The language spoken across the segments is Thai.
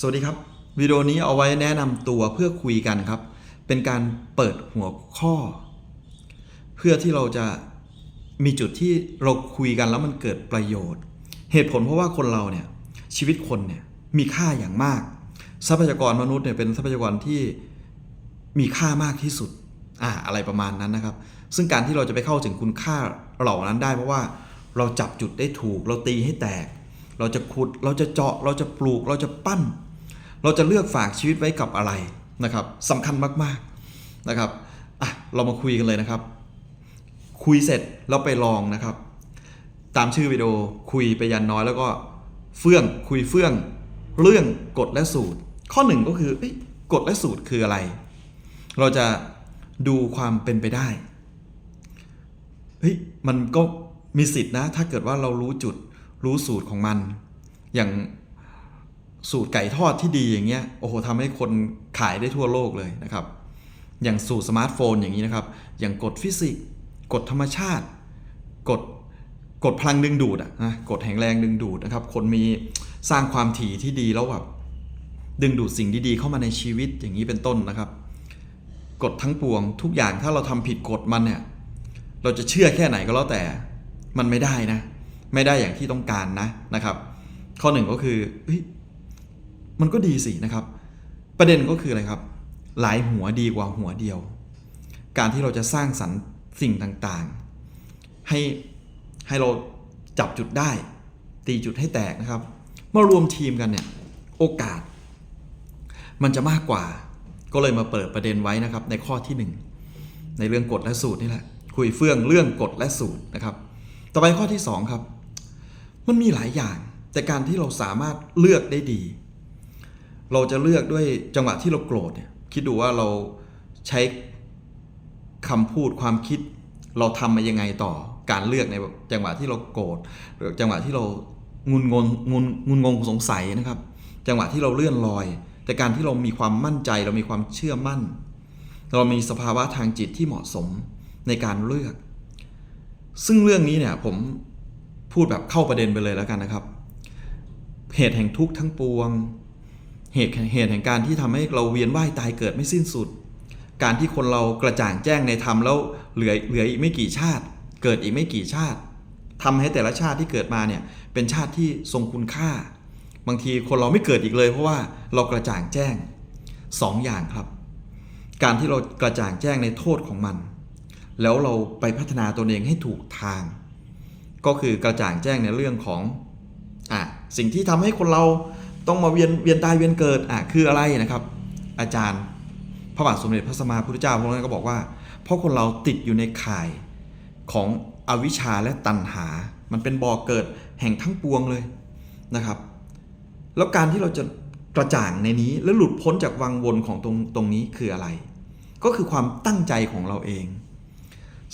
สวัสดีครับวิดีโอนี้เอาไว้แนะนำตัวเพื่อคุยกันครับ เป็นการเปิดหัวข้อ เพื่อที่เราจะมีจุดที่เราคุยกันแล้วมันเกิดประโยชน์ เหตุผลเพราะว่าคนเราเนี่ยชีวิตคนเนี่ยมีค่าอย่างมาก ทรัพยากรมนุษย์เนี่ยเป็นทรัพยากรที่มีค่ามากที่สุดอ่าอะไรประมาณนั้นนะครับ ซึ่งการที่เราจะไปเข้าถึงคุณค่าเหล่านั้นได้ เพราะว่าเราจับจุดได้ถูก เราตีให้แตก เราจะขุดเราจะเจาะเราจะปลูกเราจะปั้น เราจะเลือกฝากชีวิตไว้กับอะไรนะครับสำคัญมากๆนะครับอะเรามาคุยกันเลยนะครับ คุยเสร็จเราไปลองนะครับ ตามชื่อวิดีโอคุยไปยันน้อยแล้วก็เฟื่องคุยเฟื่องเรื่องกฎและสูตร ข้อหนึ่งก็คืออกฎและสูตรคืออะไร เราจะดูความเป็นไปได้เฮ้ยมันก็มีสิทธินะ ถ้าเกิดว่าเรารู้จุดรู้สูตรของมัน อย่าง สูตรไก่ทอดที่ดีอย่างเงี้ยโอ้โหทำให้คนขายได้ทั่วโลกเลยนะครับ อย่างสูตรสมาร์ทโฟนอย่างนี้นะครับ อย่างกฎฟิสิกส์กฎธรรมชาติกฎกฎพลังดึงดูดอะนะกฎแห่งแรงดึงดูดนะครับ คนมีสร้างความถี่ที่ดีแล้วแบบดึงดูดสิ่งดีๆเข้ามาในชีวิตอย่างนี้เป็นต้นนะครับ กฎทั้งปวงทุกอย่างถ้าเราทำผิดกฎมันเนี่ยเราจะเชื่อแค่ไหนก็แล้วแต่มันไม่ได้นะ ไม่ได้อย่างที่ต้องการนะนะครับ ข้อหนึ่งก็คือ มันก็ดีสินะครับ ประเด็นก็คืออะไรครับ หลายหัวดีกว่าหัวเดียว การที่เราจะสร้างสรรค์สิ่งต่างๆ ให้ให้เราจับจุดได้ ตีจุดให้แตกนะครับ เมื่อรวมทีมกันเนี่ยโอกาส มันจะมากกว่า ก็เลยมาเปิดประเด็นไว้นะครับ ในข้อที่หนึ่งในเรื่องกฎและสูตรนี่แหละคุยเฟื่องเรื่องกฎและสูตรนะครับ ต่อไปข้อที่ 2 ครับ มันมีหลายอย่าง แต่การที่เราสามารถเลือกได้ดี เราจะเลือกด้วยจังหวะที่เราโกรธเนี่ยคิดดูว่าเราใช้คำพูดความคิด เราทำมายังไงต่อการเลือกในจังหวะที่เราโกรธหรือจังหวะที่เรางุนงงงุนงุนงงสงสัยนะครับ จังหวะที่เราเลื่อนลอย แต่การที่เรามีความมั่นใจ เรามีความเชื่อมั่น เรามีสภาวะทางจิตที่เหมาะสมในการเลือก ซึ่งเรื่องนี้เนี่ยผมพูดแบบเข้าประเด็นไปเลยแล้วกันนะครับเหตุแห่งทุกข์ทั้งปวง เหตุเหตุแห่งการที่ทำให้เราเวียนว่ายตายเกิดไม่สิ้นสุด การที่คนเรากระจ่างแจ้งในธรรมแล้วเหลือเหลืออีกไม่กี่ชาติ เกิดอีกไม่กี่ชาติทำให้แต่ละชาติที่เกิดมาเนี่ยเป็นชาติที่ทรงคุณค่า บางทีคนเราไม่เกิดอีกเลย เพราะว่าเรากระจ่างแจ้งสองอย่างครับ การที่เรากระจ่างแจ้งในโทษของมัน แล้วเราไปพัฒนาตัวเองให้ถูกทาง ก็คือกระจ่างแจ้งในเรื่องของอะสิ่งที่ทำให้คนเรา ต้องมาเวียนเวียนตายเวียนเกิดอะคืออะไรนะครับ อาจารย์พระบาทสมเด็จพระสัมมาพุทธเจ้าพระองค์นั้นก็บอกว่า เพราะคนเราติดอยู่ในข่ายของอวิชชาและตัณหา มันเป็นบ่อเกิดแห่งทั้งปวงเลยนะครับ แล้วการที่เราจะกระจ่างในนี้แล้วหลุดพ้นจากวังวนของตรงตรงนี้คืออะไร ก็คือความตั้งใจของเราเอง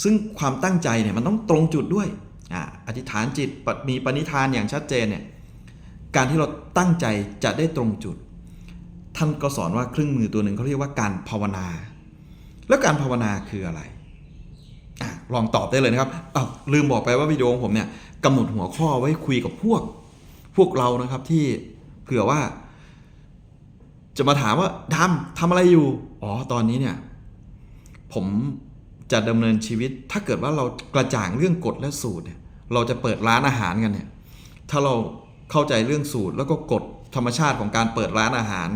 ซึ่งความตั้งใจเนี่ยมันต้องตรงจุดด้วยอ่าอธิษฐานจิตปมีปณิธานอย่างชัดเจนเนี่ย การที่เราตั้งใจจะได้ตรงจุด ท่านก็สอนว่าเครื่องมือตัวหนึ่งเขาเรียกว่าการภาวนา แล้วการภาวนาคืออะไรอะลองตอบได้เลยนะครับอ้าวลืมบอกไปว่าวิดีโอของผมเนี่ยกำหนดหัวข้อไว้คุยกับพวก พวกเรานะครับที่เผื่อว่า จะมาถามว่าดำทำอะไรอยู่ อ๋อตอนนี้เนี่ย ผมจะดำเนินชีวิต ถ้าเกิดว่าเรากระจ่างเรื่องกฎและสูตรเนี่ยเราจะเปิดร้านอาหารกันเนี่ย ถ้าเรา เข้าใจเรื่องสูตร แล้วก็กฎธรรมชาติของการเปิดร้านอาหาร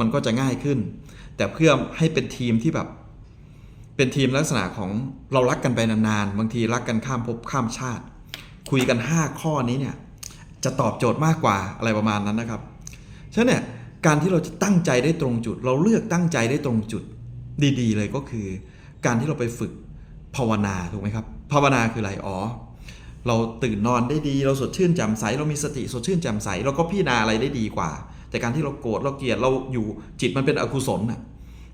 มันก็จะง่ายขึ้น แต่เพื่อให้เป็นทีมที่แบบ เป็นทีมลักษณะของเรารักกันไปนานๆบางทีรักกันข้ามภพข้ามชาติ คุยกัน 5 ข้อนี้เนี่ยจะตอบโจทย์มากกว่าอะไรประมาณนั้นนะครับฉะนั้นเนี่ยการที่เราจะตั้งใจได้ตรงจุด เราเลือกตั้งใจได้ตรงจุดดีๆ เลยก็คือ การที่เราไปฝึกภาวนาถูกไหมครับ ภาวนาคืออะไรอ๋อ เราตื่นนอนได้ดี เราสดชื่นแจ่มใส เรามีสติสดชื่นแจ่มใส เราก็พิจารณาอะไรได้ดีกว่า แต่การที่เราโกรธเราเกลียดเราอยู่จิตมันเป็นอกุศลน่ะ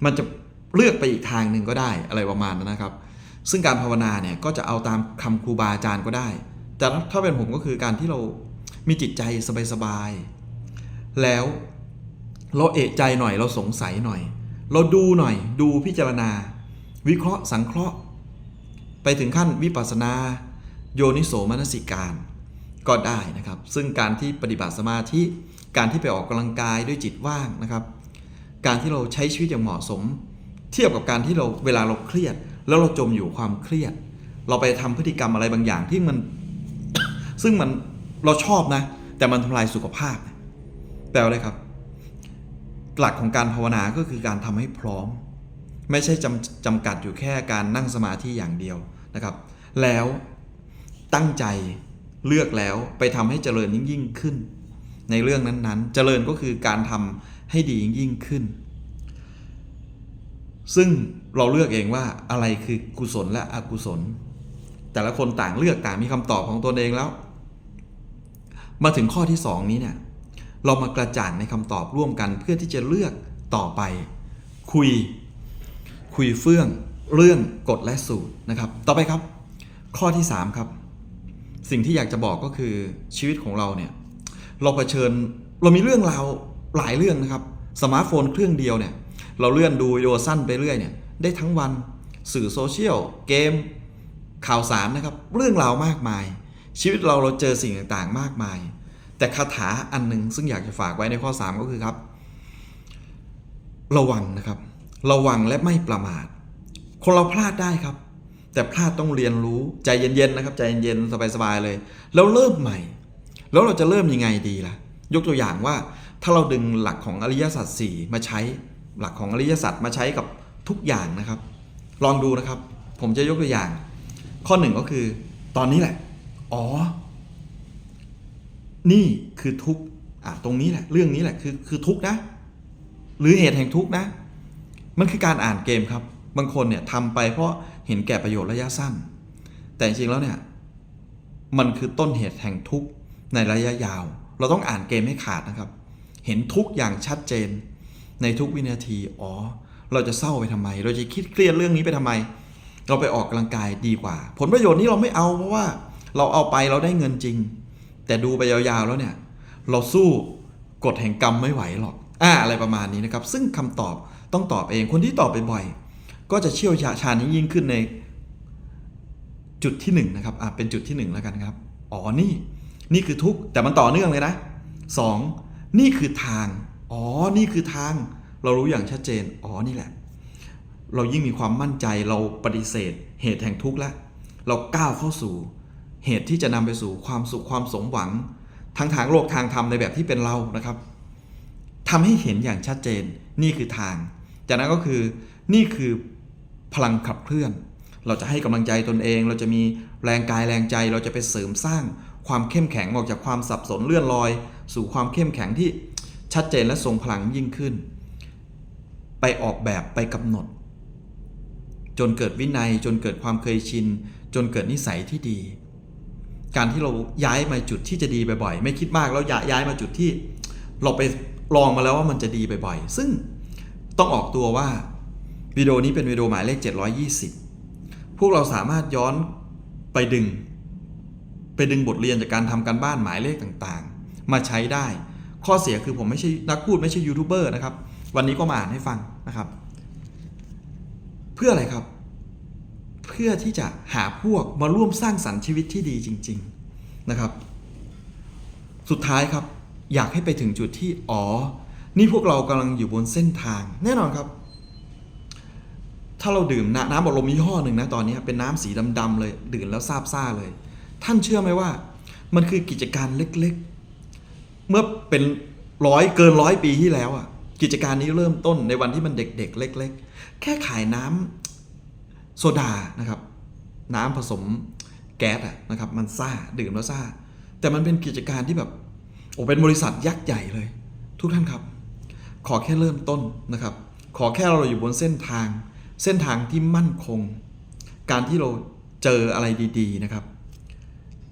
มันจะเลือกไปอีกทางหนึ่งก็ได้อะไรประมาณนั้นนะครับ ซึ่งการภาวนาเนี่ยก็จะเอาตามคำครูบาอาจารย์ก็ได้ แต่ถ้าเป็นผมก็คือการที่เรามีจิตใจสบายๆแล้วเราเอะใจหน่อยเราสงสัยหน่อย เราดูหน่อยดูพิจารณา วิเคราะห์สังเคราะห์ ไปถึงขั้นวิปัสสนา โยนิโสมนสิการก็ได้นะครับ ซึ่งการที่ปฏิบัติสมาธิ การที่ไปออกกำลังกายด้วยจิตว่างนะครับ การที่เราใช้ชีวิตอย่างเหมาะสม เทียบกับการที่เราเวลาเราเครียด แล้วเราจมอยู่ความเครียด เราไปทำพฤติกรรมอะไรบางอย่างที่มัน ซึ่งมันเราชอบนะ แต่มันทำลายสุขภาพแปลว่าอะไรครับ หลักของการภาวนาก็คือการทำให้พร้อม ไม่ใช่จำจำกัดอยู่แค่การนั่งสมาธิอย่างเดียวนะครับ แล้ว ตั้งใจเลือกแล้วไปทำให้เจริญยิ่งยิ่งขึ้น ในเรื่องนั้นๆ เจริญก็คือการทำให้ดียิ่งยิ่งขึ้น ซึ่งเราเลือกเองว่าอะไรคือกุศลและอกุศล แต่ละคนต่างเลือกต่างมีคำตอบของตนเองแล้ว มาถึงข้อที่ 2 นี้เนี่ยเรามากระจ่างในคำตอบร่วมกัน เพื่อที่จะเลือกต่อไป คุย คุยเฟื่อง เรื่องกฎและสูตรนะครับ ต่อไปครับ ข้อที่ 3 ครับ สิ่งที่อยากจะบอกก็คือชีวิตของเราเนี่ยเราเผชิญเรามีเรื่องราวหลายเรื่องนะครับสมาร์ทโฟนเครื่องเดียวเนี่ยเราเลื่อนดูวิดีโอสั้นไปเรื่อยเนี่ยได้ทั้งวันสื่อโซเชียลเกม ข่าวสารนะครับ เรื่องราวมากมาย ชีวิตเราเราเจอสิ่งต่างๆ มากมาย แต่คาถาอันหนึงซึ่งอยากจะฝากไว้ในข้อ 3 ก็คือครับ ระวังนะครับ ระวังและไม่ประมาท คนเราพลาดได้ครับ แต่พลาดต้องเรียนรู้ใจเย็นๆนะครับใจเย็นๆสบายๆเลย แล้วเริ่มใหม่ แล้วเราจะเริ่มยังไงดีล่ะ ยกตัวอย่างว่าถ้าเราดึงหลักของอริยสัจสี่มาใช้หลักของอริยสัจมาใช้กับทุกอย่างนะครับ ลองดูนะครับ ผมจะยกตัวอย่าง ข้อหนึ่งก็คือ ตอนนี้แหละ อ๋อ นี่คือทุกอะตรงนี้แหละ เรื่องนี้แหละคือคือทุกนะ หรือเหตุแห่งทุกนะ มันคือการอ่านเกมครับ บางคนเนี่ยทำไปเพราะ เห็นแก่ประโยชน์ระยะสั้น แต่จริงๆแล้วเนี่ยมันคือต้นเหตุแห่งทุกข์ในระยะยาว เราต้องอ่านเกมให้ขาดนะครับ เห็นทุกอย่างชัดเจน ในทุกวินาที อ๋อ เราจะเศร้าไปทำไม เราจะคิดเครียดเรื่องนี้ไปทำไม เราไปออกกำลังกายดีกว่า ผลประโยชน์นี้เราไม่เอาเพราะว่าเราเอาไปเราได้เงินจริง แต่ดูไปยาวๆแล้วเนี่ย เราสู้กฎแห่งกรรมไม่ไหวหรอก อ่าอะไรประมาณนี้นะครับ ซึ่งคำตอบต้องตอบเอง คนที่ตอบไปบ่อย ก็จะเชี่ยวชาญยิ่งขึ้นในจุดที่หนึ่งนะครับอ่าเป็นจุดที่หนึ่งแล้วกันครับ อ๋อ นี่ นี่คือทุกแต่มันต่อเนื่องเลยนะสองนี่คือทาง อ๋อ นี่คือทาง เรารู้อย่างชัดเจน อ๋อ นี่แหละ เรายิ่งมีความมั่นใจ เราปฏิเสธ เหตุแห่งทุกข์แล้ว เราก้าวเข้าสู่เหตุที่จะนำไปสู่ความสุขความสมหวัง ทั้งทางโลกทางธรรมในแบบที่เป็นเรานะครับทำให้เห็นอย่างชัดเจน นี่คือทาง จากนั้นก็คือ นี่คือ พลังขับเคลื่อน เราจะให้กำลังใจตนเอง เราจะมีแรงกายแรงใจ เราจะไปเสริมสร้างความเข้มแข็งออกจากความสับสนเลื่อนลอย สู่ความเข้มแข็งที่ชัดเจนและทรงพลังยิ่งขึ้น ไปออกแบบไปกำหนด จนเกิดวินัยจนเกิดความเคยชิน จนเกิดนิสัยที่ดี การที่เราย้ายมาจุดที่จะดีบ่อยๆ ไม่คิดมากแล้วย้าย้ายมาจุดที่ เราไปลองมาแล้วว่ามันจะดีบ่อยๆ ซึ่งต้องออกตัวว่า วิดีโอนี้เป็นวิดีโอหมายเลข 720 พวกเราสามารถย้อนไปดึง ไปดึงบทเรียนจากการทำการบ้านหมายเลขต่างๆ มาใช้ได้ ข้อเสียคือผมไม่ใช่นักพูดไม่ใช่ยูทูบเบอร์นะครับ วันนี้ก็มาอ่านให้ฟังนะครับ เพื่ออะไรครับ เพื่อที่จะหาพวกมาร่วมสร้างสรรค์ชีวิตที่ดีจริง ๆนะครับ สุดท้ายครับ อยากให้ไปถึงจุดที่อ๋อ นี่พวกเรากำลังอยู่บนเส้นทาง แน่นอนครับ ถ้าเราดื่มน้ำน้ำอัดลมยี่ห้อหนึ่งนะตอนนี้เป็นน้ำสีดำๆเลย ดื่มแล้วซาบซ่าเลย ท่านเชื่อไหมว่า มันคือกิจการเล็กๆ เมื่อเป็นร้อยเกินร้อยปีที่แล้วอะกิจการนี้เริ่มต้นในวันที่มันเด็กๆ เล็ก ๆ แค่ขายน้ำโซดานะครับ น้ำผสมแก๊สอะนะครับ มันซ่าดื่มแล้วซ่า แต่มันเป็นกิจการที่แบบโอ้เป็นบริษัทยักษ์ใหญ่เลย ทุกท่านครับ ขอแค่เริ่มต้นนะครับ ขอแค่เราอยู่บนเส้นทาง เส้นทางที่มั่นคง การที่เราเจออะไรดีๆนะครับ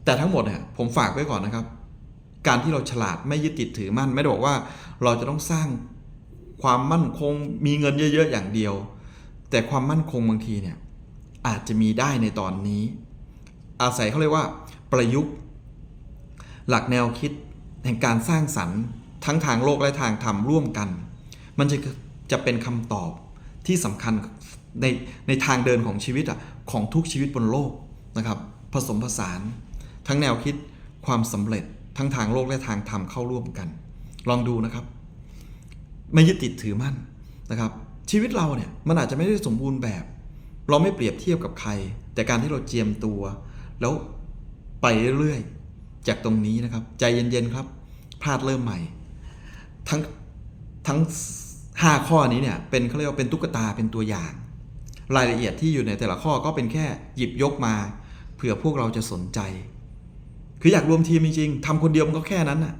แต่ทั้งหมดเนี่ยผมฝากไว้ก่อนนะครับ การที่เราฉลาดไม่ยึดติดถือมั่น ไม่ได้บอกว่าเราจะต้องสร้างความมั่นคงมีเงินเยอะ ๆ อย่างเดียว แต่ความมั่นคงบางทีเนี่ยอาจจะมีได้ในตอนนี้ อาศัยเขาเรียกว่า ประยุกต์ หลักแนวคิดแห่งการสร้างสรรค์ ทั้งทางโลกและทางธรรมร่วมกัน มันจะจะเป็นคำตอบที่สำคัญ ในในทางเดินของชีวิตอะของทุกชีวิตบนโลกนะครับผสมผสาน ทั้งแนวคิดความสำเร็จทั้งทางโลกและทางธรรมเข้าร่วมกัน ลองดูนะครับ ไม่ยึดติดถือมั่นนะครับ ชีวิตเราเนี่ยมันอาจจะไม่ได้สมบูรณ์แบบ เราไม่เปรียบเทียบกับใคร แต่การที่เราเจียมตัว แล้วไปเรื่อยๆจากตรงนี้นะครับ ใจเย็นๆครับ พลาดเริ่มใหม่ ทั้งทั้งห้าข้อนี้เนี่ยเป็นเขาเรียกว่าเป็นตุ๊กตาเป็นตัวอย่าง รายละเอียดที่อยู่ในแต่ละข้อก็เป็นแค่หยิบยกมาเผื่อพวกเราจะสนใจ คืออยากรวมทีมจริงๆทำคนเดียวมันก็แค่นั้นน่ะ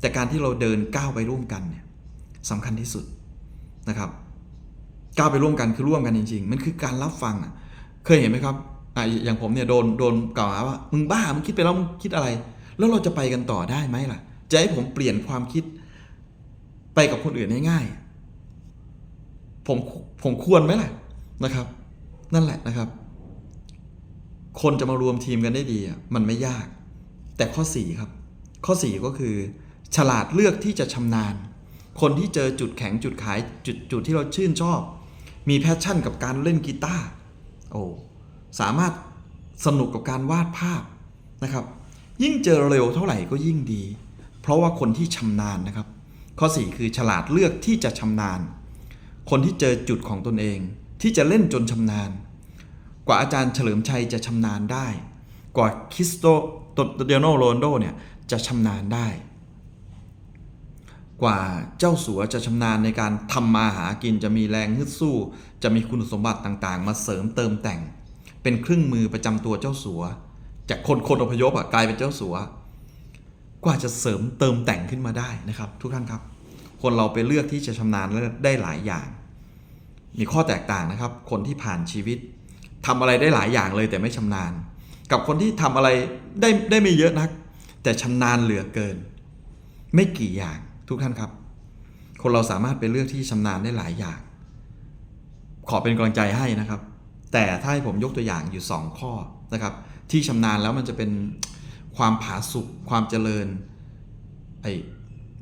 แต่การที่เราเดินก้าวไปร่วมกันเนี่ยสำคัญที่สุดนะครับก้าวไปร่วมกันคือร่วมกันจริง ๆ มันคือการรับฟังอะเคยเห็นไหมครับออย่างผมเนี่ยโดนโดนกล่าวหาว่ามึงบ้ามึงคิดไปแล้วมึงคิดอะไร แล้วเราจะไปกันต่อได้ไหมล่ะ จะให้ผมเปลี่ยนความคิดไปกับคนอื่นง่ายๆผมผมควรไหมล่ะ นะครับ นั่นแหละนะครับ คนจะมารวมทีมกันได้ดีมันไม่ยาก แต่ข้อ 4 ครับ ข้อ 4 ก็คือ ฉลาดเลือกที่จะชำนาญ คนที่เจอจุดแข็งจุดขายจุดจุดที่เราชื่นชอบ มีแพชชั่นกับการเล่นกีตาร์โอ้สามารถสนุกกับการวาดภาพนะครับ ยิ่งเจอเร็วเท่าไหร่ก็ยิ่งดี เพราะว่าคนที่ชำนาญนะครับ ข้อ 4 คือฉลาดเลือกที่จะชำนาญ คนที่เจอจุดของตนเอง ที่จะเล่นจนชำนาญ กว่าอาจารย์เฉลิมชัยจะชำนาญได้ กว่าคริสโตเดโนโรนโดเนี่ยจะชำนาญได้ กว่าเจ้าสัวจะชำนาญในการทำมาหากินจะมีแรงฮึดสู้ จะมีคุณสมบัติต่างๆ มาเสริมเติมแต่ง เป็นเครื่องมือประจำตัวเจ้าสัว จากคนคนอพยพอะกลายเป็นเจ้าสัว กว่าจะเสริมเติมแต่งขึ้นมาได้นะครับ ทุกท่านครับ คนเราไปเลือกที่จะชำนาญได้หลายอย่าง มีข้อแตกต่างนะครับ คนที่ผ่านชีวิตทำอะไรได้หลายอย่างเลยแต่ไม่ชำนาญ กับคนที่ทำอะไรได้ได้ไม่เยอะนัก แต่ชำนาญเหลือเกิน ไม่กี่อย่างทุกท่านครับ คนเราสามารถไปเลือกที่ชำนาญได้หลายอย่าง ขอเป็นกำลังใจให้นะครับ แต่ถ้าให้ผมยกตัวอย่างอยู่ 2 ข้อนะครับ ที่ชำนาญแล้วมันจะเป็นความผาสุกความเจริญไอ้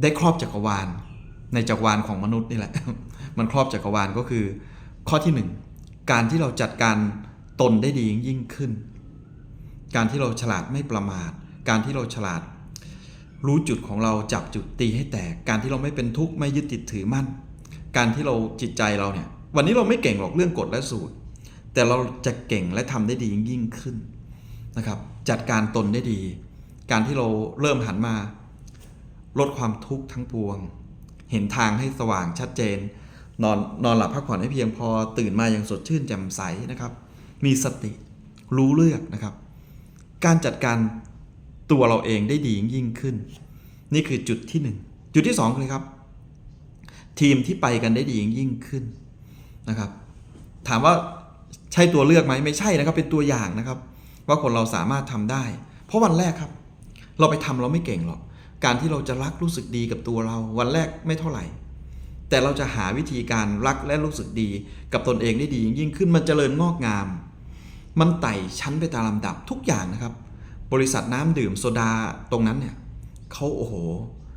ได้ครอบจักรวาลในจักรวาลของมนุษย์นี่แหละ มันครอบจักรวาลก็คือ ข้อที่หนึ่งการที่เราจัดการตนได้ดียิ่งขึ้น การที่เราฉลาดไม่ประมาท การที่เราฉลาด รู้จุดของเราจับจุดตีให้แตก การที่เราไม่เป็นทุกข์ไม่ยึดติดถือมั่น การที่เราจิตใจเราเนี่ย วันนี้เราไม่เก่งหรอกเรื่องกฎและสูตร แต่เราจะเก่งและทำได้ดียิ่งขึ้นนะครับ จัดการตนได้ดี การที่เราเริ่มหันมา ลดความทุกข์ทั้งปวง เห็นทางให้สว่างชัดเจน นอนนอนหลับพักผ่อนให้เพียงพอตื่นมาอย่างสดชื่นแจ่มใสนะครับ มีสติรู้เลือกนะครับ การจัดการตัวเราเองได้ดียิ่งขึ้น นี่คือจุดที่หนึ่งจุดที่สองเลยครับ ทีมที่ไปกันได้ดียิ่งขึ้นนะครับ ถามว่าใช่ตัวเลือกไหมไม่ใช่นะครับ เป็นตัวอย่างนะครับ ว่าคนเราสามารถทำได้ เพราะวันแรกครับ เราไปทำเราไม่เก่งหรอกการที่เราจะรักรู้สึกดีกับตัวเรา วันแรกไม่เท่าไหร่ แต่เราจะหาวิธีการรักและรู้สึกดี กับตนเองได้ดี ยิ่งขึ้นมันเจริญงอกงาม มันไต่ชั้นไปตามลำดับทุกอย่างนะครับ บริษัทน้ำดื่มโซดาตรงนั้นเนี่ยเขาโอ้โห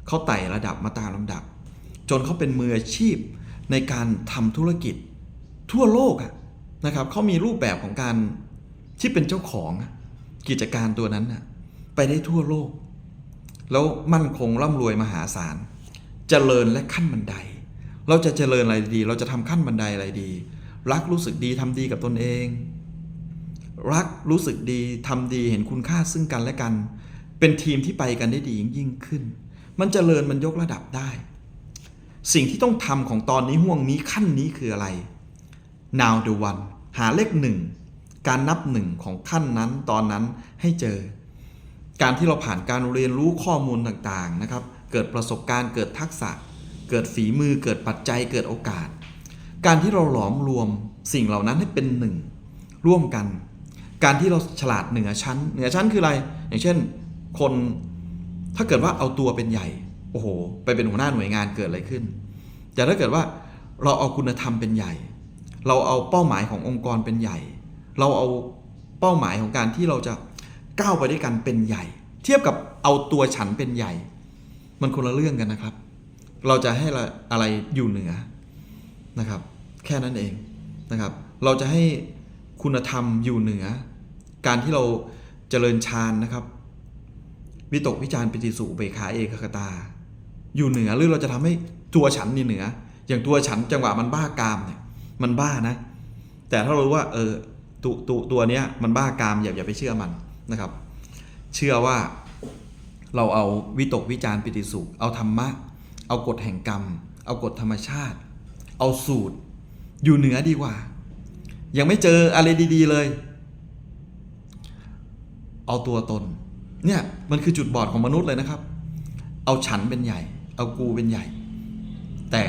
เขาไต่ระดับมาตามลำดับ จนเขาเป็นมืออาชีพในการทำธุรกิจ ทั่วโลกนะครับเขามีรูปแบบของการที่เป็นเจ้าของกิจการตัวนั้นนะไปได้ทั่วโลก แล้วมั่นคงร่ำรวยมหาศาลเจริญและขั้นบันได เราจะเจริญอะไรดี เราจะทำขั้นบันไดอะไรดี รักรู้สึกดีทำดีกับตนเอง รักรู้สึกดีทำดีเห็นคุณค่าซึ่งกันและกัน เป็นทีมที่ไปกันได้ดียิ่งขึ้น มันเจริญมันยกระดับได้ สิ่งที่ต้องทำของตอนนี้ห่วงนี้ขั้นนี้คืออะไร now the one หาเลขหนึ่งการนับหนึ่งของขั้นนั้นตอนนั้นให้เจอ การที่เราผ่านการเรียนรู้ข้อมูลต่างๆนะครับ เกิดประสบการณ์เกิดทักษะ เกิดฝีมือเกิดปัจจัยเกิดโอกาส การที่เราหลอมรวมสิ่งเหล่านั้นให้เป็นหนึ่งร่วมกัน การที่เราฉลาดเหนือชั้น เหนือชั้นคืออะไร อย่างเช่น คนถ้าเกิดว่าเอาตัวเป็นใหญ่ โอ้โห ไปเป็นหัวหน้าหน่วยงานเกิดอะไรขึ้น แต่ถ้าเกิดว่าเราเอาคุณธรรมเป็นใหญ่ เราเอาเป้าหมายขององค์กรเป็นใหญ่ เราเอาเป้าหมายของการที่เราจะก้าวไปด้วยกันเป็นใหญ่ เทียบกับเอาตัวฉันเป็นใหญ่ มันคนละเรื่องกันนะครับ เราจะให้อะไรอยู่เหนือนะครับ แค่นั้นเองนะครับ เราจะให้คุณธรรมอยู่เหนือ การที่เราเจริญฌานนะครับ วิตกวิจารปิติสุเบขาเอกคตา อยู่เหนือหรือเราจะทำให้ตัวฉันนี่เหนือ อย่างตัวฉันจังหวะมันบ้ากามเนี่ยมันบ้านะ แต่ถ้าเรารู้ว่าเออตัวตัวตัวเนี้ยมันบ้ากามอย่าอย่าไปเชื่อมันนะครับ เชื่อว่าเราเอาวิตกวิจารปิติสุขเอาธรรมะ เอากฎแห่งกรรม เอากฎธรรมชาติ เอาสูตร อยู่เหนือดีกว่า ยังไม่เจออะไรดีๆเลย เอาตัวตน เนี่ยมันคือจุดบอดของมนุษย์เลยนะครับ เอาฉันเป็นใหญ่ เอากูเป็นใหญ่ แต่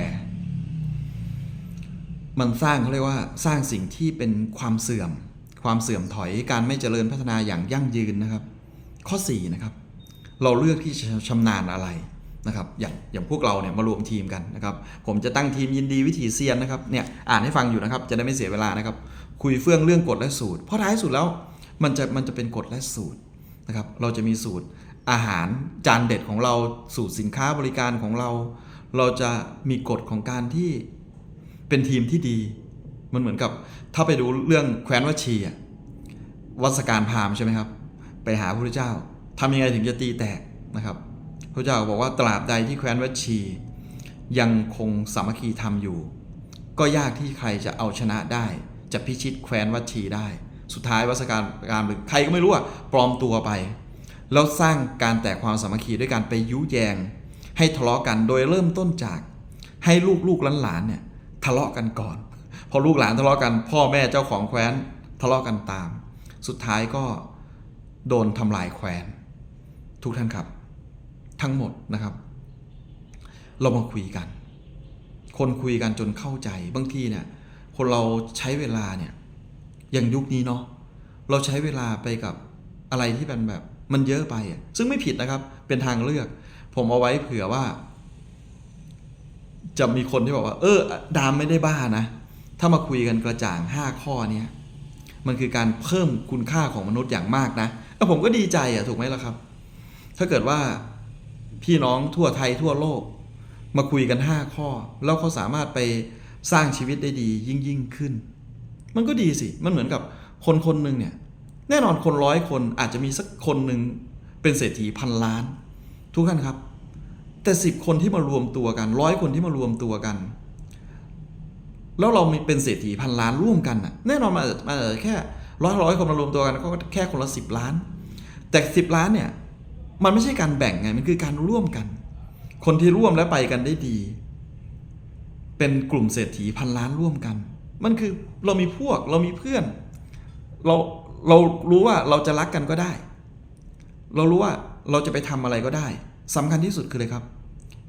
มันสร้างเขาเรียกว่าสร้างสิ่งที่เป็นความเสื่อม ความเสื่อมถอยการไม่เจริญพัฒนาอย่างยั่งยืนนะครับ ข้อ4นะครับเราเลือกที่จะชำนาญอะไร นะครับอย่างอย่างพวกเราเนี่ยมารวมทีมกันนะครับผมจะตั้งทีมยินดีวิถีเซียนนะครับเนี่ยอ่านให้ฟังอยู่นะครับจะได้ไม่เสียเวลานะครับคุยเฟื่องเรื่องกฎและสูตร เพราะท้ายสุดแล้วมันจะมันจะเป็นกฎและสูตรนะครับเราจะมีสูตรอาหารจานเด็ดของเราสูตรสินค้าบริการของเรา เราจะมีกฎของการที่เป็นทีมที่ดี มันเหมือนกับถ้าไปดูเรื่องแคว้นวชีอะวัสการพามใช่ไหมครับ ไปหาพระพุทธเจ้าทำยังไงถึงจะตีแตกนะครับ ระเจ้าบอกว่าตราบใดที่แคว้นวัชี ยังคงสามัคคีธรรมอยู่ ก็ยากที่ใครจะเอาชนะได้ จะพิชิตแคว้นวัชีได้ สุดท้ายวัสการการหรือใครก็ไม่รู้อะปลอมตัวไปแล้วสร้างการแตกความสามัคคีด้วยการไปยุแยง ให้ทะเลาะกันโดยเริ่มต้นจาก ให้ลูกลูกหลานๆเนี่ยทะเลาะกันก่อน พอลูกหลานทะเลาะกัน พ่อแม่เจ้าของแคว้นทะเลาะกันตาม สุดท้ายก็โดนทำลายแคว้น ทุกท่านครับ ทั้งหมดนะครับ เรามาคุยกัน คนคุยกันจนเข้าใจบางทีเนี่ยคนเราใช้เวลาเนี่ยอย่างยุคนี้เนาะเราใช้เวลาไปกับอะไรที่เป็นแบบมันเยอะไปอะซึ่งไม่ผิดนะครับเป็นทางเลือก ผมเอาไว้เผื่อว่า จะมีคนที่บอกว่า เออ ดามไม่ได้บ้านะ ถ้ามาคุยกันกระจ่าง 5 ข้อเนี้ยมันคือการเพิ่มคุณค่าของมนุษย์อย่างมากนะแล้วผมก็ดีใจอะถูกไหมล่ะครับ ถ้าเกิดว่า พี่น้องทั่วไทยทั่วโลก มาคุยกัน 5 ข้อ แล้วเขาสามารถไปสร้างชีวิตได้ดียิ่งยิ่งขึ้น มันก็ดีสิ มันเหมือนกับคนคนหนึ่งเนี่ย แน่นอนคนร้อยคนอาจจะมีสักคนหนึ่งเป็นเศรษฐีพันล้าน ทุกท่านครับ แต่สิบคนที่มารวมตัวกันร้อยคนที่มารวมตัวกัน แล้วเรามีเป็นเศรษฐีพันล้านร่วมกันน่ะแน่นอนมาจจะมันอาจจะแค่ร้อยร้อยคนมารวมตัวกันก็แค่คนละสิบล้าน แต่สิบล้านเนี่ย มันไม่ใช่การแบ่งไง มันคือการร่วมกัน คนที่ร่วมและไปกันได้ดี เป็นกลุ่มเศรษฐีพันล้านร่วมกัน มันคือเรามีพวกเรามีเพื่อน เราเรารู้ว่าเราจะรักกันก็ได้ เรารู้ว่าเราจะไปทำอะไรก็ได้สำคัญที่สุดคือเลยครับ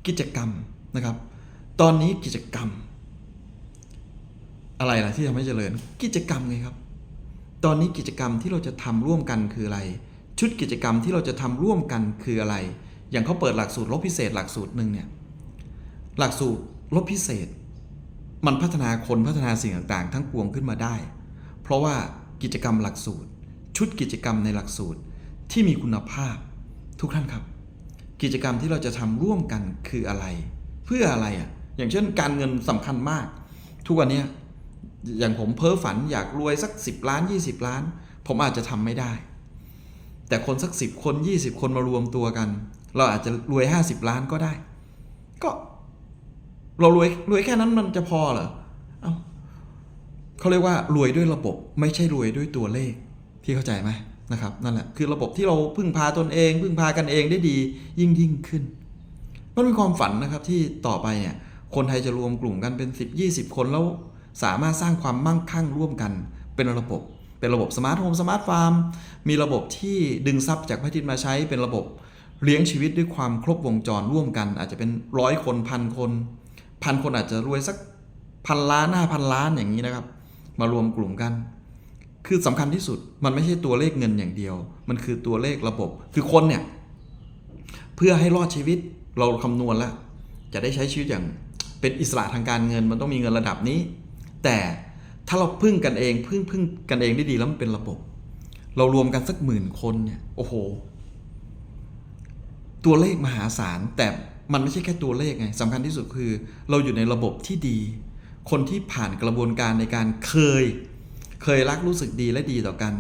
กิจกรรมนะครับ ตอนนี้กิจกรรม อะไรล่ะที่ทำให้เจริญ กิจกรรมไงครับ ตอนนี้กิจกรรมที่เราจะทำร่วมกันคืออะไร ชุดกิจกรรมที่เราจะทำร่วมกันคืออะไร อย่างเขาเปิดหลักสูตรลบพิเศษหลักสูตรหนึ่งเนี่ย หลักสูตรลบพิเศษ มันพัฒนาคนพัฒนาสิ่งต่างๆ ทั้งปวงขึ้นมาได้ เพราะว่ากิจกรรมหลักสูตร ชุดกิจกรรมในหลักสูตรที่มีคุณภาพ ทุกท่านครับ กิจกรรมที่เราจะทำร่วมกันคืออะไร เพื่ออะไรอะอย่างเช่น การเงินสำคัญมาก ทุกวันนี้อย่างผมเพ้อฝันอยากรวยสัก 10 ล้าน 20 ล้าน ผมอาจจะทำไม่ได้ แต่คนสัก10คน 20 คนมารวมตัวกัน เราอาจจะรวย 50 ล้านก็ได้ ก็เรารวยรวยแค่นั้นมันจะพอเหรอเอ้าเขาเรียกว่ารวยด้วยระบบไม่ใช่รวยด้วยตัวเลขที่เข้าใจไหมนะครับนั่นแหละคือระบบที่เราพึ่งพาตนเอง พึ่งพากันเองได้ดียิ่งยิ่งขึ้นมันเป็นความฝันนะครับที่ต่อไปเนี่ยคนไทยจะรวมกลุ่มกันเป็น 10 20 คนแล้วสามารถสร้างความมั่งคั่งร่วมกันเป็นระบบ เป็นระบบสมาร์ทโฮมสมาร์ทฟาร์มมีระบบที่ดึงทรัพย์จากพระอาทิตย์มาใช้เป็นระบบเลี้ยงชีวิตด้วยความครบวงจรร่วมกัน อาจจะเป็นร้อยคนพันคนพันคนอาจจะรวยสักพันล้านห้าพันล้านอย่างนี้นะครับ มารวมกลุ่มกัน คือสำคัญที่สุดมันไม่ใช่ตัวเลขเงินอย่างเดียว มันคือตัวเลขระบบ คือคนเนี่ย เพื่อให้รอดชีวิตเราคำนวณแล้ว จะได้ใช้ชีวิตอย่างเป็นอิสระทางการเงิน มันต้องมีเงินระดับนี้ แต่ ถ้าเราพึ่งกันเอง พึ่งพึ่งกันเองได้ดีแล้วมันเป็นระบบ เรารวมกันสักหมื่นคนเนี่ยโอ้โห ตัวเลขมหาศาลแต่มันไม่ใช่แค่ตัวเลขไงสำคัญที่สุดคือ เราอยู่ในระบบที่ดี คนที่ผ่านกระบวนการในการเคย เคยรักรู้สึกดีและดีต่อกัน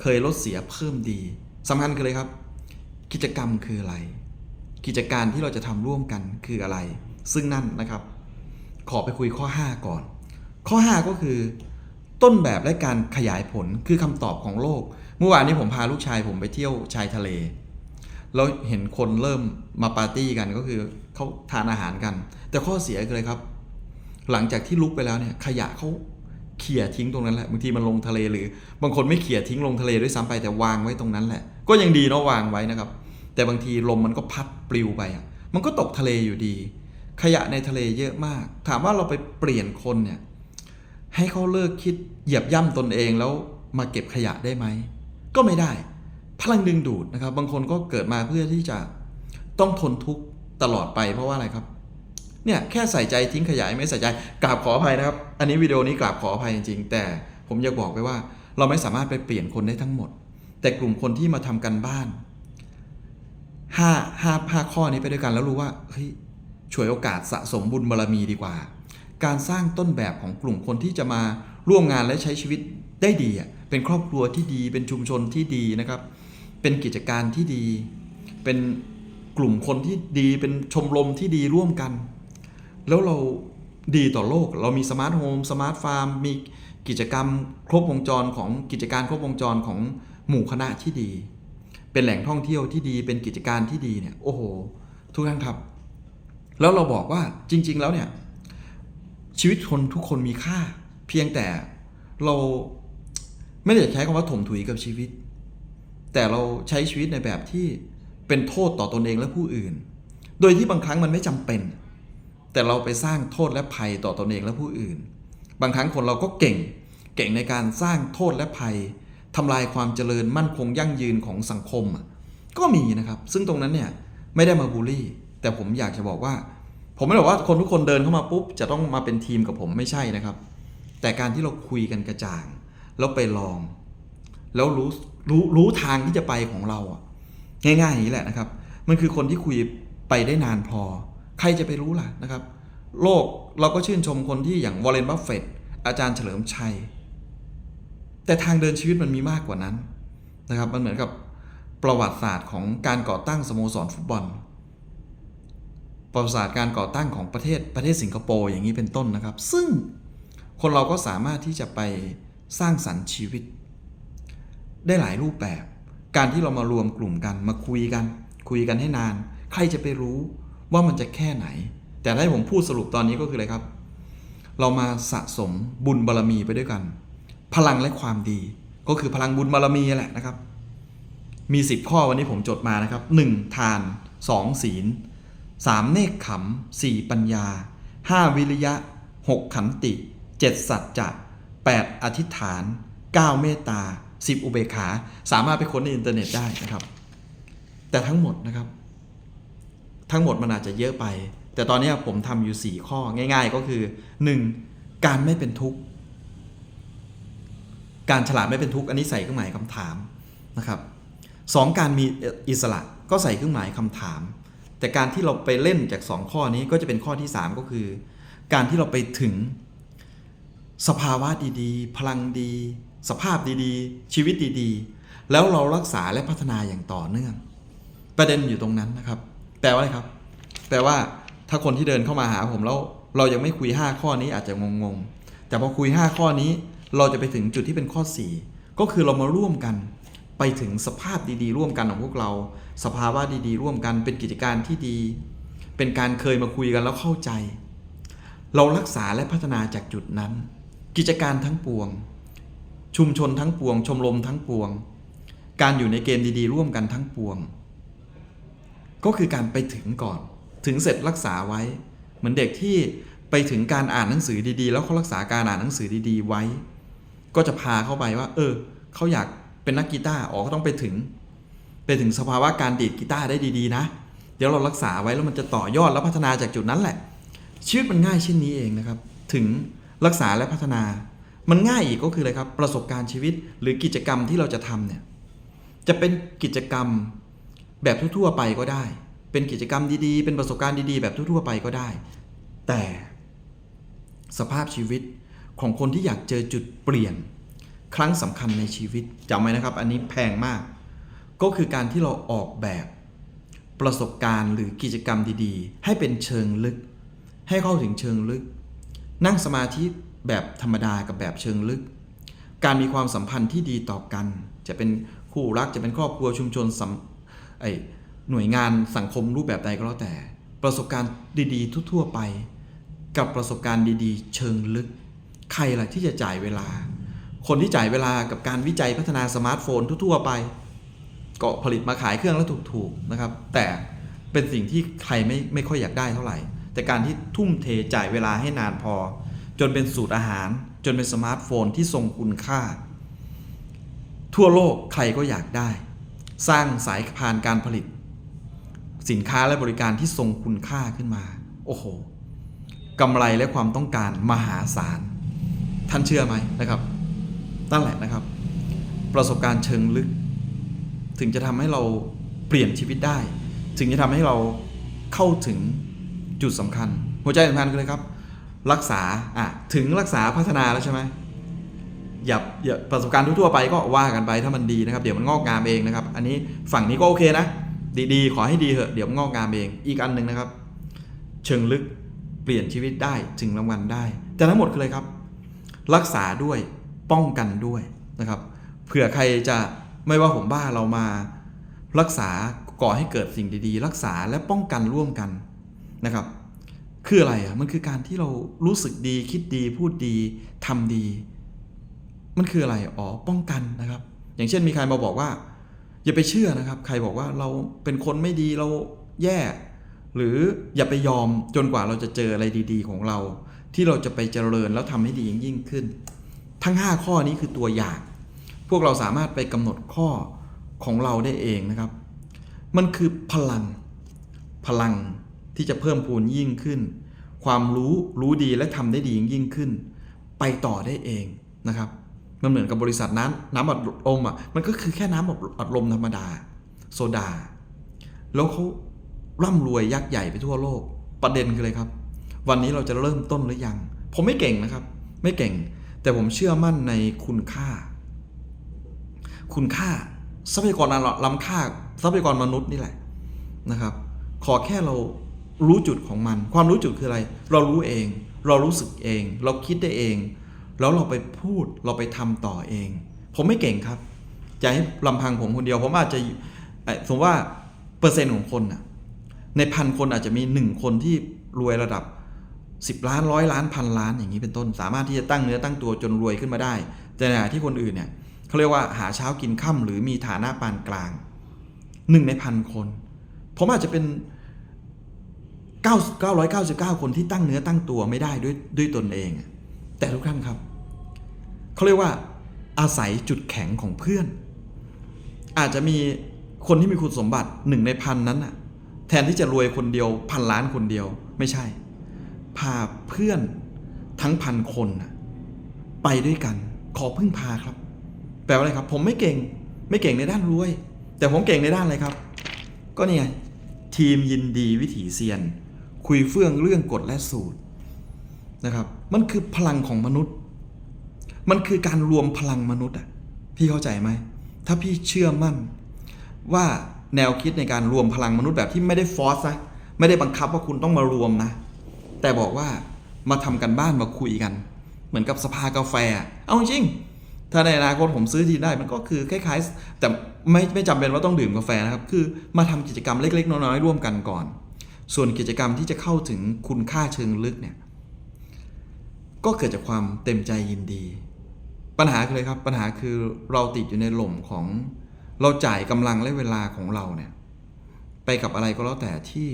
เคยลดเสียเพิ่มดีสำคัญคือเลยครับ กิจกรรมคืออะไร กิจการที่เราจะทำร่วมกันคืออะไร ซึ่งนั่นนะครับ ขอไปคุยข้อ 5 ก่อน ข้อ 5 ก็คือ ต้นแบบและการขยายผลคือคำตอบของโลก เมื่อวานนี้ผมพาลูกชายผมไปเที่ยวชายทะเลแล้วเห็นคนเริ่มมาปาร์ตี้กันก็คือเขาทานอาหารกัน แต่ข้อเสียคืออะไรครับ หลังจากที่ลุกไปแล้วเนี่ยขยะเขาเขี่ยทิ้งตรงนั้นแหละบางทีมันลงทะเลหรือ บางคนไม่เขี่ยทิ้งลงทะเลด้วยซ้ำไปแต่วางไว้ตรงนั้นแหละ ก็ยังดีเนาะวางไว้นะครับ แต่บางทีลมมันก็พัดปลิวไปอะมันก็ตกทะเลอยู่ดี ขยะในทะเลเยอะมาก ถามว่าเราไปเปลี่ยนคนเนี่ย ให้เขาเลิกคิดเหยียบย่ำตนเองแล้วมาเก็บขยะได้ไหม ก็ไม่ได้ พลังดึงดูดนะครับ บางคนก็เกิดมาเพื่อที่จะต้องทนทุกข์ตลอดไปเพราะว่าอะไรครับ เนี่ยแค่ใส่ใจทิ้งขยะไม่ใส่ใจกราบขออภัยนะครับ อันนี้วิดีโอนี้กราบขออภัยจริง ๆ แต่ผมอยากบอกไปว่า เราไม่สามารถไปเปลี่ยนคนได้ทั้งหมด แต่กลุ่มคนที่มาทำกันบ้านห้าห้าห้าข้อนี้ไปด้วยกันแล้วรู้ว่าเฮ้ยฉวยโอกาสสะสมบุญบารรมีดีกว่า การสร้างต้นแบบของกลุ่มคนที่จะมาร่วมงานและใช้ชีวิตได้ดีเป็นครอบครัวที่ดี เป็นชุมชนที่ดีนะครับ เป็นกิจการที่ดี เป็นกลุ่มคนที่ดี เป็นชมรมที่ดีร่วมกัน แล้วเราดีต่อโลก เรามีสมาร์ทโฮมสมาร์ทฟาร์มมีกิจกรรมครบวงจรของกิจการครบวงจรของหมู่คณะที่ดี เป็นแหล่งท่องเที่ยวที่ดีเป็นกิจการที่ดีเนี่ยโอ้โห ทุกท่านครับ แล้วเราบอกว่าจริง ๆ แล้วเนี่ย ชีวิตคนทุกคนมีค่า เพียงแต่เราไม่ได้ใช้คำว่าถมถุยกับชีวิต แต่เราใช้ชีวิตในแบบที่เป็นโทษต่อตอนเองและผู้อื่น โดยที่บางครั้งมันไม่จำเป็น แต่เราไปสร้างโทษและภัยต่อตอนเองและผู้อื่น บางครั้งคนเราก็เก่ง เก่งในการสร้างโทษและภัยทำลายความเจริญมั่นคงยั่งยืนของสังคม ก็มีนะครับ ซึ่งตรงนั้นเนี่ยไม่ได้มาบูลลี่ แต่ผมอยากจะบอกว่า ผมไม่ได้บอกว่าคนทุกคนเดินเข้ามาปุ๊บจะต้องมาเป็นทีมกับผมไม่ใช่นะครับ แต่การที่เราคุยกันกระจ่าง แล้วไปลอง แล้วรู้รู้รู้ทางที่จะไปของเราอะง่ายๆอย่างนี้แหละนะครับ มันคือคนที่คุยไปได้นานพอ ใครจะไปรู้ล่ะนะครับ โลกเราก็ชื่นชมคนที่อย่างวอร์เรนบัฟเฟตอาจารย์เฉลิมชัย แต่ทางเดินชีวิตมันมีมากกว่านั้นนะครับ มันเหมือนกับประวัติศาสตร์ของการก่อตั้งสโมสรฟุตบอล ประวัติศาสตร์การก่อตั้งของประเทศประเทศสิงคโปร์อย่างนี้เป็นต้นนะครับ ซึ่งคนเราก็สามารถที่จะไปสร้างสรรค์ชีวิต ได้หลายรูปแบบ การที่เรามารวมกลุ่มกันมาคุยกัน คุยกันให้นาน ใครจะไปรู้ว่ามันจะแค่ไหน แต่ให้ผมพูดสรุปตอนนี้ก็คืออะไรครับ เรามาสะสมบุญบารรมีไปด้วยกัน พลังและความดี ก็คือพลังบุญบารรมีแหละนะครับ มี 10 ข้อวันนี้ผมจดมานะครับ 1. ทาน 2. ศีล 3. เนคขม 4. ปัญญา 5. วิริยะ 6. ขันติ 7. สัจจะ 8. อธิษฐาน 9. เมตตา10อุเบกขา สามารถไปค้นในอินเทอร์เน็ตได้นะครับ แต่ทั้งหมดนะครับ ทั้งหมดมันอาจจะเยอะไป แต่ตอนนี้ผมทำอยู่ 4 ข้อง่าย ๆ ก็คือ 1. การไม่เป็นทุกข์ การฉลาดไม่เป็นทุกข์อันนี้ใส่เครื่องหมายคำถามนะครับสองการมีอิสระก็ใส่เครื่องหมายคำถาม แต่การที่เราไปเล่นจาก 2 ข้อนี้ก็จะเป็นข้อที่ 3 ก็คือ การที่เราไปถึงสภาวะดีๆ พลังดี สภาพดีๆ ชีวิตดีๆ แล้วเรารักษาและพัฒนาอย่างต่อเนื่อง ประเด็นอยู่ตรงนั้นนะครับแปลว่าอะไรครับแปลว่าถ้าคนที่เดินเข้ามาหาผมแล้วเรายังไม่คุย 5 ข้อนี้อาจจะงงๆ แต่พอคุย 5 ข้อนี้เราจะไปถึงจุดที่เป็นข้อ 4 ก็คือเรามาร่วมกัน ไปถึงสภาพดีๆ ร่วมกันของพวกเรา สภาวะดีๆ ร่วมกันเป็นกิจการที่ดี เป็นการเคยมาคุยกันแล้วเข้าใจ เรารักษาและพัฒนาจากจุดนั้น กิจการทั้งปวง ชุมชนทั้งปวง ชมรมทั้งปวง การอยู่ในเกมดีๆ ร่วมกันทั้งปวง ก็คือการไปถึงก่อน ถึงเสร็จรักษาไว้ เหมือนเด็กที่ไปถึงการอ่านหนังสือดีๆ แล้วเขารักษาการอ่านหนังสือดีๆ ไว้ ก็จะพาเข้าไปว่า เออเขาอยาก เป็นนักกีตาร์อ๋อก็ต้องไปถึง ไปถึงสภาวะการดีดกีตาร์ได้ดีๆนะ เดี๋ยวเรารักษาไว้แล้วมันจะต่อยอดและพัฒนาจากจุดนั้นแหละ ชีวิตมันง่ายเช่นนี้เองนะครับ ถึงรักษาและพัฒนา มันง่ายอีกก็คืออะไรครับ ประสบการณ์ชีวิตหรือกิจกรรมที่เราจะทำเนี่ย จะเป็นกิจกรรมแบบทั่วๆไปก็ได้ เป็นกิจกรรมดีๆ เป็นประสบการณ์ดีๆ แบบทั่วๆไปก็ได้ แต่สภาพชีวิตของคนที่อยากเจอจุดเปลี่ยน ครั้งสำคัญในชีวิตจำไว้นะครับ อันนี้แพงมาก ก็คือการที่เราออกแบบประสบการณ์หรือกิจกรรมดีๆ ให้เป็นเชิงลึก ให้เข้าถึงเชิงลึก นั่งสมาธิแบบธรรมดากับแบบเชิงลึก การมีความสัมพันธ์ที่ดีต่อกัน จะเป็นคู่รักจะเป็นครอบครัวชุมชนสัมไอหน่วยงานสังคมรูปแบบใดก็แล้วแต่ ประสบการณ์ดีๆ ทั่วๆไป กับประสบการณ์ดีๆ เชิงลึก ใครล่ะที่จะจ่ายเวลา คนที่จ่ายเวลากับการวิจัยพัฒนาสมาร์ทโฟนทั่วๆไป ก็ผลิตมาขายเครื่องแล้วถูกๆนะครับ แต่เป็นสิ่งที่ใครไม่ไม่ค่อยอยากได้เท่าไหร่ แต่การที่ทุ่มเทจ่ายเวลาให้นานพอ จนเป็นสูตรอาหาร จนเป็นสมาร์ทโฟนที่ทรงคุณค่า ทั่วโลกใครก็อยากได้ สร้างสายพานการผลิต สินค้าและบริการที่ทรงคุณค่าขึ้นมา โอ้โหกำไรและความต้องการมหาศาล ท่านเชื่อไหมนะครับ นั่นแหละนะครับ ประสบการณ์เชิงลึก ถึงจะทำให้เราเปลี่ยนชีวิตได้ ถึงจะทำให้เราเข้าถึงจุดสำคัญ หัวใจสำคัญคืออะไรครับ รักษาอะถึงรักษาพัฒนาแล้วใช่ไหมอย่าอย่าประสบการณ์ทั่วไปก็ว่ากันไปถ้ามันดีนะครับ เดี๋ยวมันงอกงามเองนะครับ อันนี้ฝั่งนี้ก็โอเคนะ ดีๆ ขอให้ดีเถอะเดี๋ยวมันงอกงามเอง อีกอันหนึ่งนะครับ เชิงลึกเปลี่ยนชีวิตได้ถึงรางวัลได้ แต่ทั้งหมดคืออะไรครับ รักษาด้วย ป้องกันด้วยนะครับ เผื่อใครจะไม่ว่าผมบ้าเรามารักษาก่อให้เกิดสิ่งดีๆ รักษาและป้องกันร่วมกันนะครับ คืออะไรอะมันคือการที่เรารู้สึกดีคิดดีพูดดีทำดี มันคืออะไรอ๋อป้องกันนะครับ อย่างเช่นมีใครมาบอกว่า อย่าไปเชื่อนะครับ ใครบอกว่าเราเป็นคนไม่ดีเราแย่ หรืออย่าไปยอมจนกว่าเราจะเจออะไรดี ๆ ของเรา ที่เราจะไปเจริญแล้วทำให้ดียิ่งยิ่งขึ้น ทั้ง 5 ข้อนี้คือตัวอย่าง พวกเราสามารถไปกำหนดข้อของเราได้เองนะครับ มันคือพลัง พลังที่จะเพิ่มพูนยิ่งขึ้น ความรู้รู้ดีและทำได้ดียิ่งยิ่งขึ้น ไปต่อได้เองนะครับมันเหมือนกับบริษัทน้ำน้ำอัดลมอะมันก็คือแค่น้ำอัดลมธรรมดา โซดา แล้วเขาร่ำรวยยักษ์ใหญ่ไปทั่วโลก ประเด็นคืออะไรครับ วันนี้เราจะเริ่มต้นหรือยัง ผมไม่เก่งนะครับ ไม่เก่ง แต่ผมเชื่อมั่นในคุณค่า คุณค่าทรัพยากรล้ำค่าทรัพยากรมนุษย์นี่แหละนะครับ ขอแค่เรารู้จุดของมัน ความรู้จุดคืออะไร เรารู้เอง เรารู้สึกเอง เราคิดได้เอง แล้วเราไปพูดเราไปทำต่อเอง ผมไม่เก่งครับจะให้ลำพังผมคนเดียวผมอาจจะสมมติว่าเปอร์เซ็นต์ของคนน่ะในพันคนอาจจะมีหนึ่งคนที่รวยระดับ 10 ล้านร้อยล้านพันล้านอย่างนี้เป็นต้น สามารถที่จะตั้งเนื้อตั้งตัวจนรวยขึ้นมาได้แต่ในขณะที่คนอื่นเนี่ยเขาเรียกว่าหาเช้ากินค่ำหรือมีฐานะปานกลางหนึ่งในพันคนผมอาจจะเป็น9 999 คนที่ตั้งเนื้อตั้งตัวไม่ได้ด้วยด้วยตนเอง แต่ทุกท่านครับเขาเรียกว่าอาศัยจุดแข็งของเพื่อน อาจจะมีคนที่มีคุณสมบัติหนึ่งในพันนั้นน่ะแทนที่จะรวยคนเดียวพันล้านคนเดียวไม่ใช่ พาเพื่อนทั้งพันคนไปด้วยกัน ขอพึ่งพาครับ แปลว่าอะไรครับ ผมไม่เก่ง ไม่เก่งในด้านรวย แต่ผมเก่งในด้านอะไรครับ ก็นี่ไงทีมยินดีวิถีเซียน คุยเฟื่องเรื่องกฎและสูตรนะครับ มันคือพลังของมนุษย์ มันคือการรวมพลังมนุษย์อะพี่เข้าใจไหม ถ้าพี่เชื่อมั่น ว่าแนวคิดในการรวมพลังมนุษย์แบบที่ไม่ได้ฟอสนะไม่ได้บังคับว่าคุณต้องมารวมนะ แต่บอกว่ามาทำกันบ้านมาคุยกัน เหมือนกับสภากาแฟ เอาจริง ถ้าในอนาคตผมซื้อที่ได้มันก็คือคล้ายๆ แต่ไม่ไม่จำเป็นว่าต้องดื่มกาแฟนะครับ คือมาทำกิจกรรมเล็ก ๆ น้อยๆร่วมกันก่อน ส่วนกิจกรรมที่จะเข้าถึงคุณค่าเชิงลึกเนี่ยก็เกิดจากความเต็มใจยินดี ปัญหาคืออะไรครับ ปัญหาคือเราติดอยู่ในหล่มของเราจ่ายกำลังและเวลาของเราเนี่ยไปกับอะไรก็แล้วแต่ที่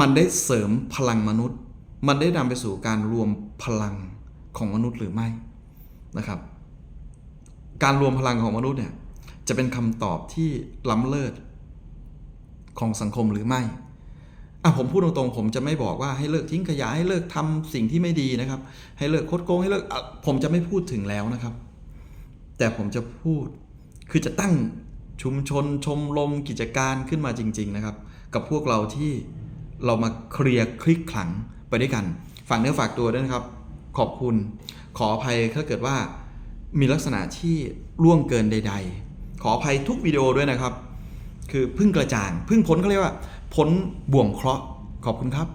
มันได้เสริมพลังมนุษย์ มันได้นำไปสู่การรวมพลังของมนุษย์หรือไม่นะครับ การรวมพลังของมนุษย์เนี่ยจะเป็นคำตอบที่ล้ำเลิศของสังคมหรือไม่อะผมพูดตรงๆ ผมจะไม่บอกว่าให้เลิกทิ้งขยะให้เลิกทำสิ่งที่ไม่ดีนะครับ ให้เลิกคดโกงให้เลิกผมจะไม่พูดถึงแล้วนะครับ แต่ผมจะพูดคือจะตั้งชุมชนชมรมกิจการขึ้นมาจริง ๆนะครับ กับพวกเราที่ เรามาเคลียร์คลิกขลังไปด้วยกันฝากเนื้อฝากตัวด้วยนะครับ ขอบคุณ ขออภัยถ้าเกิดว่ามีลักษณะที่ล่วงเกินใด ๆ ขออภัยทุกวิดีโอด้วยนะครับ คือพึ่งกระจ่างพึ่งพ้นเขาเรียกว่าพ้นบ่วงเคราะห์ขอบคุณครับ